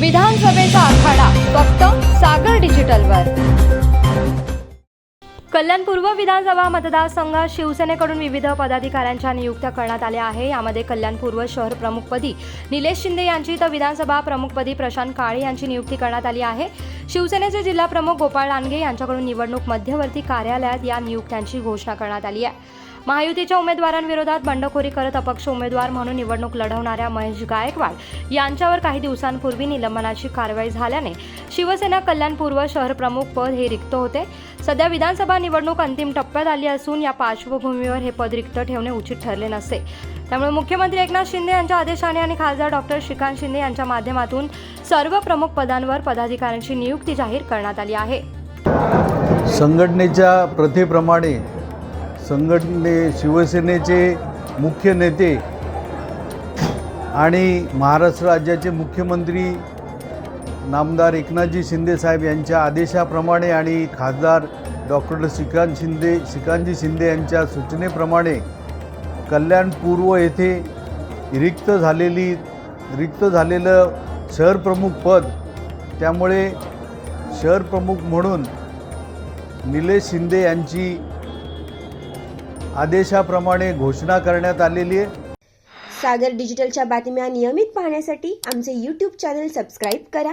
विधानसभेचा आखाडा फक्त सागर डिजिटलवर. कल्याण पूर्व विधानसभा मतदारसंघात शिवसेनेकडून विविध पदाधिकाऱ्यांच्या नियुक्त्या करण्यात आल्या आहे. यामध्ये कल्याण पूर्व शहर प्रमुखपदी निलेश शिंदे यांची तर विधानसभा प्रमुखपदी प्रशांत काळे यांची नियुक्ती करण्यात आली आहे. शिवसेनेचे जिल्हा प्रमुख गोपाळ लांडगे यांच्याकडून निवडणूक मध्यवर्ती कार्यालयात या नियुक्त्यांची घोषणा करण्यात आली आहे. महायुतीच्या उमेदवारांविरोधात बंडखोरी करत अपक्ष उमेदवार म्हणून निवडणूक लढवणाऱ्या महेश गायकवाड यांच्यावर काही दिवसांपूर्वी निलंबनाची कारवाई झाल्याने शिवसेना कल्याण पूर्व शहर प्रमुख पद हे रिक्त होते. सध्या विधानसभा निवडणूक अंतिम टप्प्यात आली असून या पार्श्वभूमीवर हे पद रिक्त ठेवणे उचित ठरले नसते. त्यामुळे मुख्यमंत्री एकनाथ शिंदे यांच्या आदेशाने आणि खासदार डॉक्टर श्रीकांत शिंदे यांच्या माध्यमातून सर्व प्रमुख पदांवर पदाधिकाऱ्यांची नियुक्ती जाहीर करण्यात आली आहे. संघटनेच्या प्रथेप्रमाणे संघटने शिवसेनेचे मुख्य नेते आणि महाराष्ट्र राज्याचे मुख्यमंत्री नामदार एकनाथजी शिंदे साहेब यांच्या आदेशाप्रमाणे आणि खासदार डॉक्टर श्रीकांत शिंदे श्रीकांतजी शिंदे यांच्या सूचनेप्रमाणे कल्याण पूर्व येथे रिक्त झालेली रिक्त झालेलं शहर प्रमुख पद त्यामुळे शहर प्रमुख म्हणून निलेश शिंदे यांची आदेशाप्रमाणे घोषणा करण्यात आलेली आहे. सागर डिजिटलच्या बातम्या नियमित पाहण्यासाठी आमचे यूट्यूब चॅनल सबस्क्राईब करा.